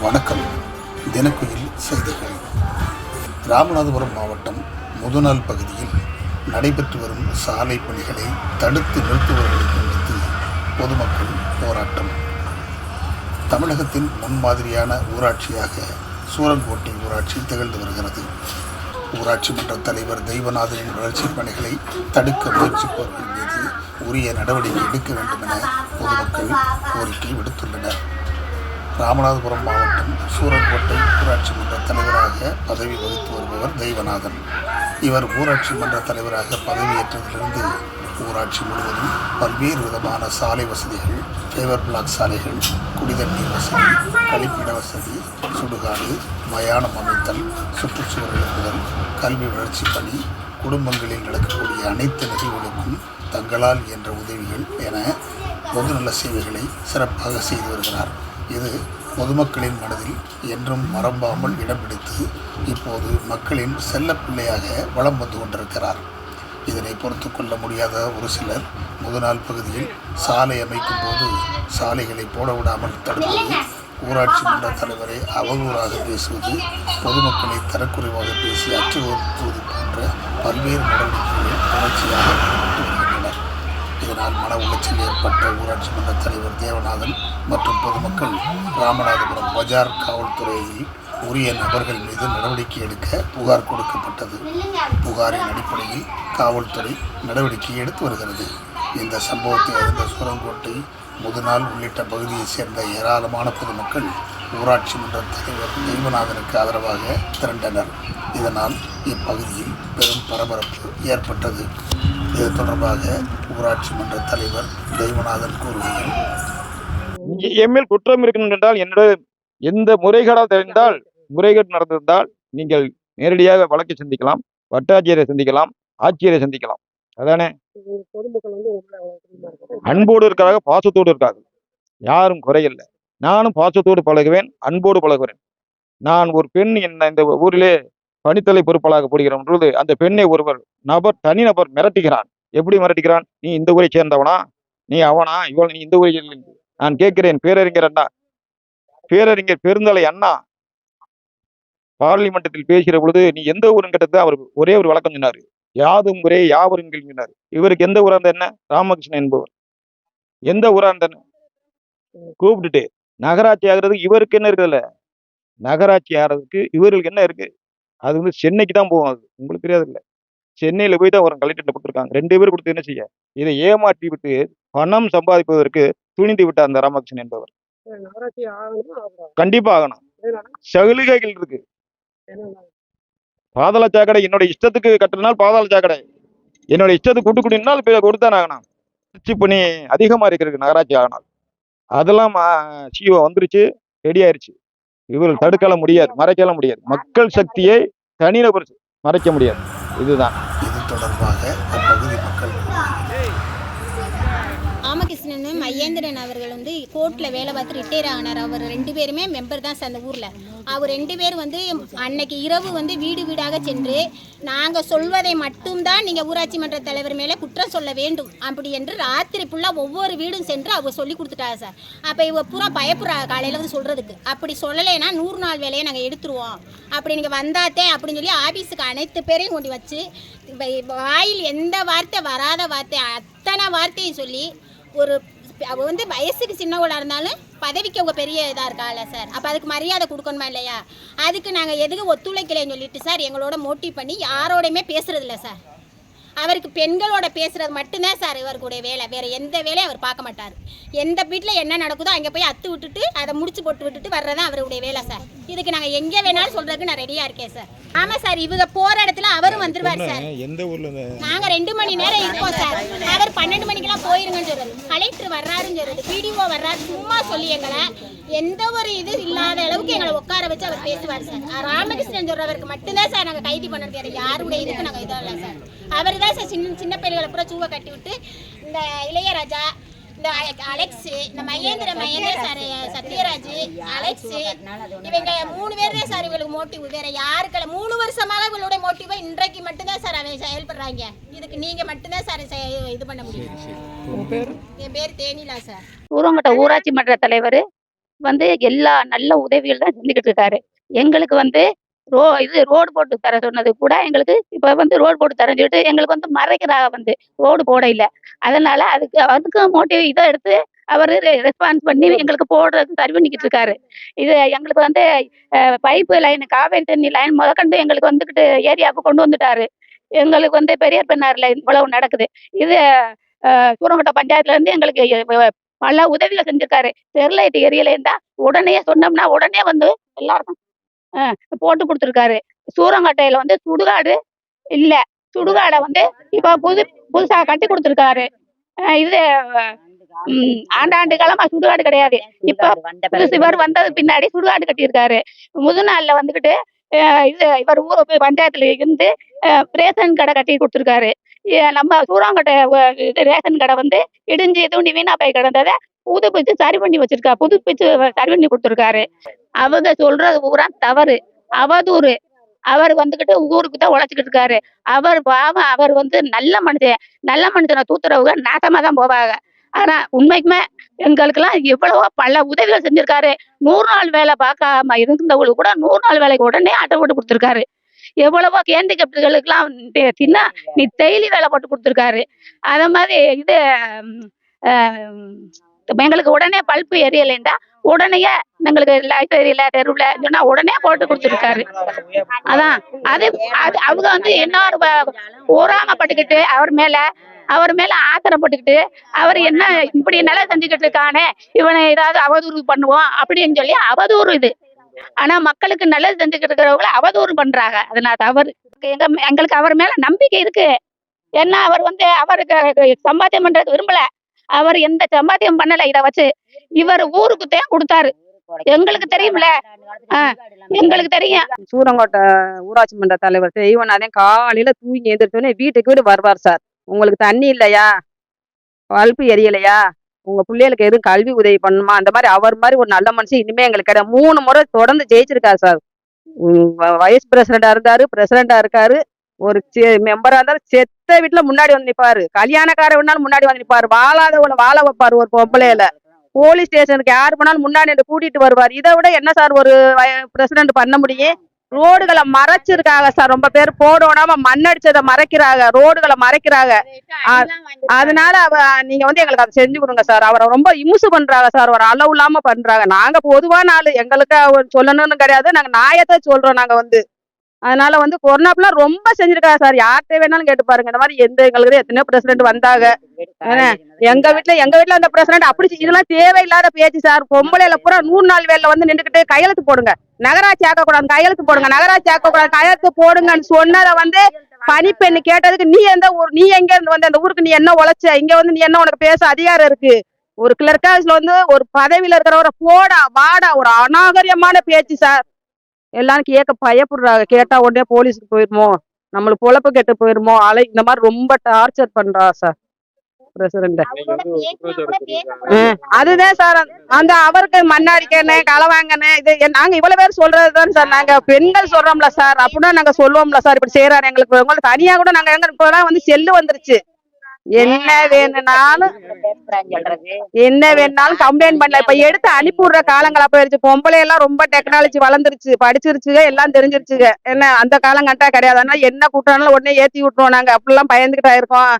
வணக்கம். தினக்குயில் செய்திகள். ராமநாதபுரம் மாவட்டம் முதுநாள் பகுதியில் நடைபெற்று வரும் சாலை பணிகளை தடுத்து நிறுத்துவதை கண்டித்து பொதுமக்கள் போராட்டம். தமிழகத்தின் முன்மாதிரியான ஊராட்சியாக சூரங்கோட்டை ஊராட்சி திகழ்ந்து வருகிறது. ஊராட்சி மன்ற தலைவர் தெய்வநாதனின் வளர்ச்சிப் பணிகளை தடுக்க முயற்சிப்பவர்கள் மீது உரிய நடவடிக்கை எடுக்க வேண்டும் என பொதுமக்கள் கோரிக்கை விடுத்துள்ளனர். ராமநாதபுரம் மாவட்டம் சூரக்கோட்டை ஊராட்சி மன்ற தலைவராக பதவி வகித்து வருபவர் தெய்வநாதன். இவர் ஊராட்சி மன்ற தலைவராக பதவியேற்றதிலிருந்து ஊராட்சி முழுவதும் பல்வேறு விதமான சாலை வசதிகள் ஃபேவர் பிளாக் சாலைகள் குடிதண்ணீர் வசதி கழிப்பிட வசதி சுடுகாடு மயானம் அமைத்தல் சுற்றுச்சுவர் எழுப்புதல் கல்வி வளர்ச்சி பணி குடும்பங்களில் நடக்கக்கூடிய அனைத்து நிகழ்வுகளுக்கும் தங்களால் என்ற உதவிகள் என பொதுநல சேவைகளை சிறப்பாக செய்து வருகிறார். இது பொதுமக்களின் மனதில் என்றும் மறம்பாமல் இடம் பிடித்து இப்போது மக்களின் செல்லப்பிள்ளையாக வலம் வந்து கொண்டிருக்கிறார். இதனை பொறுத்து கொள்ள முடியாத ஒரு சிலர் முதுநாள் பகுதியில் சாலை அமைக்கும் போது சாலைகளை போட விடாமல் தடுப்பது ஊராட்சி மன்ற தலைவரை அவதூறாக பேசுவது பொதுமக்களை தரக்குறைவாக பேசி அச்சுறுத்துவது போன்ற பல்வேறு நடவடிக்கைகளில் தொடர்ச்சியாக இதனால் மன உளைச்சல் ஏற்பட்ட ஊராட்சி மன்ற தலைவர் தேவநாதன் மற்றும் பொதுமக்கள் ராமநாதபுரம் பஜார் காவல்துறையில் உரிய நபர்கள் மீது நடவடிக்கை எடுக்க புகார் கொடுக்கப்பட்டது. புகாரின் அடிப்படையில் காவல்துறை நடவடிக்கை எடுத்து வருகிறது. இந்த சம்பவத்தை அறிந்த சூரங்கோட்டை முதுநாள் உள்ளிட்ட பகுதியைச் சேர்ந்த ஏராளமான பொதுமக்கள் ஊராட்சி மன்ற தலைவர் தெய்வநாதனுக்கு ஆதரவாக திரண்டனர். இதனால் இப்பகுதியில் பெரும் பரபரப்பு ஏற்பட்டது. இது தொடர்பாக ஊராட்சி மன்ற தலைவர் தெய்வநாதன் கூறுகிறார் இங்கே எம்மில் குற்றம் இருக்கணும் என்றால் என்னோட எந்த முறைகேடால் தெரிந்தால் முறைகேடு நடந்திருந்தால் நீங்கள் நேரடியாக வழக்கை சந்திக்கலாம் வட்டாட்சியரை சந்திக்கலாம் ஆட்சியரை சந்திக்கலாம். அதானே? அன்போடு இருக்காங்க பாசத்தோடு இருக்காங்க யாரும் குறையில்லை. நானும் பாசத்தோடு பழகுவேன் அன்போடு பழகுவேன். நான் ஒரு பெண் என்ன இந்த ஊரிலே பணித்தலை பொறுப்பாளராக போடுகிறோம் பொழுது அந்த பெண்ணை ஒருவர் நபர் தனிநபர் மிரட்டுகிறான். எப்படி மிரட்டுகிறான்? நீ இந்த ஊரை சேர்ந்தவனா? நீ அவனா? இவள் நீ இந்த ஊரில் நான் கேட்கிறேன். பேரறிஞர் அண்ணா. பேரறிஞர் பெருந்தலை அண்ணா. பார்லிமெண்டத்தில் பேசுகிற பொழுது நீ எந்த ஊருன்னு கேட்டது அவர் ஒரே ஒரு வழக்கம் சொன்னாரு. யாதும் ஒரே யாவரும் கேள்வினார் இவருக்கு எந்த ஊரா இருந்த என்ன? ராமகிருஷ்ணன் என்பவர். எந்த ஊரா இருந்த கூப்பிட்டுட்டு நகராட்சி ஆகிறதுக்கு இவருக்கு என்ன இருக்குதுல்ல நகராட்சி ஆகிறதுக்கு இவர்களுக்கு என்ன இருக்கு? அது வந்து சென்னைக்கு தான் போகும் அது. உங்களுக்கு தெரியாது இல்ல சென்னையில போய் தான் வரும் கலெக்டர்கிட்ட கொடுத்துருக்காங்க. ரெண்டு பேரும் கொடுத்து என்ன செய்ய? இதை ஏமாற்றி விட்டு பணம் சம்பாதிப்பதற்கு துணிந்து விட்டார் அந்த ராமகிருஷ்ணன் என்பவர்? கண்டிப்பா ஆகணும். சலுகைகள் இருக்கு. பாதாள சாக்கடை என்னோட இஷ்டத்துக்கு கட்டினால் பாதாள சாக்கடை. என்னோட இஷ்டத்துக்கு குட்டு இப்போ கொடுத்தான் ஆகணும். வளர்ச்சி பணி அதிகமாக இருக்கிறது நகராட்சி ஆகணும். அதெல்லாம் சிஓ வந்துருச்சு ரெடி ஆயிருச்சு. இவர்கள் தடுக்கல முடியாது மறைக்கலாம் முடியாது. மக்கள் சக்தியை தனிநபர் மறைக்க முடியாது. இதுதான். இது தொடர்பாக ராமகிருஷ்ணன் அவர்கள் வந்து கோர்ட்டில் வேலை பார்த்து ரிட்டையர் ஆனார். அவர் ரெண்டு பேருமே மெம்பர் தான் சார் அந்த ஊரில். அவர் ரெண்டு பேர் வந்து அன்னைக்கு இரவு வந்து வீடு வீடாக சென்று நாங்கள் சொல்வதை மட்டும்தான் நீங்கள் ஊராட்சி மன்ற தலைவர் மேலே குற்றம் சொல்ல வேண்டும். அப்படி என்று ராத்திரி ஃபுல்லாக ஒவ்வொரு வீடும் சென்று அவர் சொல்லி கொடுத்துட்டாங்க சார். அப்போ இவ பூரா பயப்புறா காலையில் வந்து சொல்கிறதுக்கு அப்படி சொல்லலைன்னா நூறு நாள் வேலையை நாங்கள் எடுத்துருவோம். அப்படி நீங்கள் வந்தாத்தே அப்படின்னு சொல்லி ஆஃபீஸுக்கு அனைத்து பேரையும் கொண்டு வச்சு வாயில் எந்த வார்த்தை வராத வார்த்தை அத்தனை வார்த்தையும் சொல்லி ஒரு அவ வந்து வயசுக்கு சின்னவளாக இருந்தாலும் பதவிக்கு அவங்க பெரிய இதாக இருக்கால சார். அப்போ அதுக்கு மரியாதை கொடுக்கணுமா இல்லையா? அதுக்கு நாங்கள் எதுக்கு ஒத்துழைக்கலைன்னு சொல்லிட்டு சார் எங்களோட மோட்டிவ் பண்ணி யாரோடையுமே பேசுறதில்ல சார். அவருக்கு பெண்களோட பேசுறது மட்டும்தான் சார் இவருக்குடைய வேலை. வேற எந்த வேலையும் அவர் பார்க்க மாட்டார். எந்த வீட்டில் என்ன நடக்குதோ அங்கே போய் அத்து விட்டுட்டு அதை முடிச்சு போட்டு விட்டுட்டு வர்றதான் அவருடைய வேலை சார். இதுக்கு நாங்கள் எங்கே வேணாலும் சொல்றதுக்கு நான் ரெடியாக இருக்கேன் சார். ஆமாம் சார் இவங்க போகிற இடத்துல அவரும் வந்துருவார் சார். எந்த ஊர்ல நாங்க ரெண்டு மணி நேரம் இருக்கோம் சார். அவர் பன்னெண்டு மணிக்கெல்லாம் போயிருங்கன்னு சொல்றது. கலெக்டர் வர்றாருன்னு சொல்றது. பிடிஓ வர்றாரு. சும்மா சொல்லி எங்களை எந்த ஒரு இது இல்லாத அளவுக்கு எங்களை உட்கார வச்சு அவர் பேசுவார் சார். ராமகிருஷ்ணன் சொல்றவருக்கு மட்டும்தான் சார் நாங்க கைது பண்ணது வேற யாருடைய இதுக்கு நாங்க இதோ இல்லை சார். அவர் தான் சின்ன சின்ன பிள்ளைகளை பூரா சூவை கட்டி விட்டு இந்த இளையராஜா இந்த அலெக்- அலெக்ஸ் இந்த மகேந்திர மகேந்திர சார் சத்யராஜ் அலெக்ஸ் இவங்க மூணு பேர் தான் சார் இவங்களுக்கு மோட்டிவ் வேற யாருக்கல மூணு வருஷமாக இவங்களோட மோட்டிவ் இன்றைக்கு மட்டும்தான் சார் அவன் செயல்படுறாங்க இதுக்கு நீங்க மட்டும்தான் சார் இது பண்ண முடியும். என் பேர் தேனிலா சார். ஊரங்கட்ட ஊராட்சி மன்ற தலைவர் வந்து எல்லா நல்ல உதவிகள் தான் செஞ்சுக்கிட்டு இருக்காரு. எங்களுக்கு வந்து ரோ இது ரோடு போட்டு தர சொன்னது கூட எங்களுக்கு இப்போ வந்து ரோடு போட்டு தரேன்னு சொல்லிட்டு எங்களுக்கு வந்து மறைக்கிறாங்க வந்து ரோடு போட இல்லை. அதனால அதுக்கு அதுக்கு மோட்டிவ் இதை எடுத்து அவர் ரெஸ்பான்ஸ் பண்ணி எங்களுக்கு போடுறது சரி பண்ணிக்கிட்டு இருக்காரு. இது எங்களுக்கு வந்து பைப்பு லைன் காவேரி தண்ணி லைன் முதற்கண்டு எங்களுக்கு வந்துக்கிட்டு ஏரியாவுக்கு கொண்டு வந்துட்டாரு. எங்களுக்கு வந்து பெரியார் பெண்ணாரில் இவ்வளவு நடக்குது. இது அஹ், சூரங்கோட்டை பஞ்சாயத்துல இருந்து எங்களுக்கு பல உதவிகள் செஞ்சிருக்காரு. ஸ்டெர்லைட் இருந்தா உடனே சொன்னோம்னா உடனே வந்து எல்லாருக்கும் போட்டு கொடுத்துருக்காரு. சூரங்கட்டையில வந்து சுடுகாடு இல்ல. சுடுகாடை வந்து இப்போ புது புதுசா கட்டி கொடுத்துருக்காரு. இது ஆண்டாண்டு காலமா சுடுகாடு கிடையாது. இப்ப இவர் வந்தது பின்னாடி சுடுகாடு கட்டியிருக்காரு. முதுநாள்ல வந்துகிட்டு இது இவர் ஊர் பஞ்சாயத்துல இருந்து அஹ், ரேஷன் கடை கட்டி கொடுத்துருக்காரு. நம்ம சூறாங்கட்டை இது ரேஷன் கடை வந்து இடிஞ்சு தூண்டி வீணா போய் கிடந்ததை புதுப்பிச்சு சரி பண்ணி வச்சிருக்கா. புதுப்பிச்சு சரி பண்ணி கொடுத்துருக்காரு. அவங்க சொல்றது பூரா தவறு. அவதூறு. அவர் வந்துகிட்டு ஊருக்கு தான் உழைச்சிக்கிட்டு இருக்காரு. அவர் பாவம் அவர் வந்து நல்ல மனுஷன் நல்ல மனுஷனை தூத்துறவங்க நாட்டமா தான் போவாங்க. ஆனா உண்மைக்குமே எங்களுக்கெல்லாம் எவ்வளவோ பல உதவிகள் செஞ்சிருக்காரு. நூறு நாள் வேலை பார்க்காம இருந்தவங்களுக்கு கூட நூறு நாள் வேலைக்கு உடனே அட்டை போட்டு கொடுத்துருக்காரு. எவ்வளவோ கேண்டிகப்டுகளுக்கெல்லாம் தின்னா நீ டெய்லி வேலை போட்டு கொடுத்துருக்காரு. அத மாதிரி இது ஆஹ், எங்களுக்கு உடனே பல்ப்பு எரியலைண்டா உடனே எங்களுக்கு லைட் எரியல தெருவுல சொன்னா உடனே போட்டு கொடுத்துருக்காரு. அதான் அது அது அவங்க வந்து இன்னொரு ப- அவர் மேல அவர் மேல ஆத்திரப்பட்டுக்கிட்டு அவர் என்ன இப்படி நல்லா செஞ்சுக்கிட்டு இருக்கானே இவனை ஏதாவது அவதூறு பண்ணுவோம் அப்படின்னு சொல்லி அவதூறு இது. ஆனா மக்களுக்கு நல்லது செஞ்சுக்கிட்டு இருக்கிறவங்கள அவதூறு பண்றாங்க. அது நான் தவறு. எங்க எங்களுக்கு அவர் மேல நம்பிக்கை இருக்கு. ஏன்னா அவர் வந்து அவருக்கு சம்பாத்தியம் பண்றது விரும்பல. அவர் எந்த சம்பாத்தியம் பண்ணல இத வச்சு இவர் ஊருக்கு தான் கொடுத்தாரு. எங்களுக்கு தெரியும்ல. எங்களுக்கு தெரியும். சூரங்கோட்டை ஊராட்சி மன்ற தலைவர் செய்வனாதே காலையில தூங்கி எழுந்திரிச்சோடனே வீட்டுக்கு வீடு வருவார் சார். உங்களுக்கு தண்ணி இல்லையா? பல்பு எரியலையா? உங்க பிள்ளைகளுக்கு எதுவும் கல்வி உதவி பண்ணுமா? அந்த மாதிரி அவர் மாதிரி ஒரு நல்ல மனுஷன் இனிமே எங்களுக்கு கிடையாது. மூணு முறை தொடர்ந்து ஜெயிச்சிருக்காரு சார். வ- வைஸ் பிரசிடண்டா இருந்தாரு பிரசிடண்டா இருக்காரு. ஒரு மெம்பரா இருந்தாலும் செத்த வீட்டுல முன்னாடி வந்து நிப்பாரு. கல்யாணக்கார வேணாலும் முன்னாடி வந்து நிப்பாரு. வாழாதவள வாழ வைப்பாரு ஒரு பொம்பளையில போலீஸ் ஸ்டேஷனுக்கு யார் போனாலும் முன்னாடி கூட்டிட்டு வருவார். இதை விட என்ன சார் ஒரு பிரசிடென்ட் பண்ண முடியும்? ரோடுகளை மறைச்சிருக்காங்க சார் ரொம்ப பேர். போடோடாம மண்ணடிச்சதை மறைக்கிறாங்க. ரோடுகளை மறைக்கிறாங்க. அதனால அவ நீங்க வந்து எங்களுக்கு அதை செஞ்சு கொடுங்க சார். அவரை ரொம்ப இமுசு பண்றாங்க சார். ஒரு அளவு இல்லாம பண்றாங்க. நாங்க பொதுவான ஆளு எங்களுக்கு அவர் சொல்லணும்னு கிடையாது. நாங்க நியாயத்தை சொல்றோம் நாங்க வந்து. அதனால வந்து கொரோனாப்புல ரொம்ப செஞ்சிருக்காங்க சார். யார்கிட்ட வேணாலும் கேட்டு பாருங்க. இந்த மாதிரி எந்த எங்களுக்கு எத்தனையோ பிரசிடென்ட் வந்தாங்க. எங்க வீட்டுல எங்க வீட்டுல அந்த பிரசிடென்ட் அப்படி இதெல்லாம் தேவையில்லாத பேச்சு சார். பொம்பளையில பூரா நூறு நாள் வேலையில வந்து நின்றுக்கிட்டு கையெழுத்து போடுங்க. நகராட்சி ஆக்க கூடாது கையெழுத்து போடுங்க. நகராட்சி ஆக்க கூடாது கையெழுத்து போடுங்கன்னு சொன்னதை வந்து பணிப்பெண்ணு கேட்டதுக்கு நீ எந்த ஊர் நீ எங்க இருந்து வந்த? அந்த ஊருக்கு நீ என்ன உழைச்ச? இங்க வந்து நீ என்ன உனக்கு பேச அதிகாரம் இருக்கு? ஒரு கிளர்க் வந்து ஒரு பதவியில இருக்கிறவரை போடா வாடா. ஒரு அநாகரியமான பேச்சு சார். எல்லாரும் கேட்க பயப்படுறாங்க கேட்டா உடனே போலீஸுக்கு போயிருமோ? நம்மளுக்கு பொழப்பு கெட்டு போயிருமோ? அலை இந்த மாதிரி ரொம்ப டார்ச்சர் பண்றா சார். பிரசிடண்ட் அதுதான் சார். அந்த அவருக்கு மண்ணாடிக்கண்ணே களை இது நாங்க இவ்வளவு பேர் சொல்றதுதான் சார். நாங்க பெண்கள் சொல்றோம்ல சார். அப்படின்னா நாங்க சொல்லுவோம்ல சார். இப்படி செய்யறாரு எங்களுக்கு. தனியா கூட நாங்க எங்க இப்பதான் வந்து செல்லு வந்துருச்சு. என்ன வேணும்னாலும் என்ன வேணும்னாலும் கம்ப்ளைண்ட் பண்ணல இப்ப எடுத்து அனுப்பி விடுற காலங்களா போயிருச்சு பொம்பளை எல்லாம் ரொம்ப டெக்னாலஜி வளர்ந்துருச்சு படிச்சிருச்சுங்க எல்லாம் தெரிஞ்சிருச்சுங்க என்ன அந்த காலம் கண்டா கிடையாது. ஆனா என்ன கூட்டானாலும் உடனே ஏத்தி விட்டுருவோம் நாங்க. அப்படிலாம் பயந்துகிட்டா இருக்கோம்.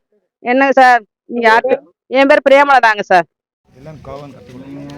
என்னங்க சார் யாருக்கு என் பேர் பிரேமலா தாங்க சார். எல்லாம் காவன் கற்றுக்கணும்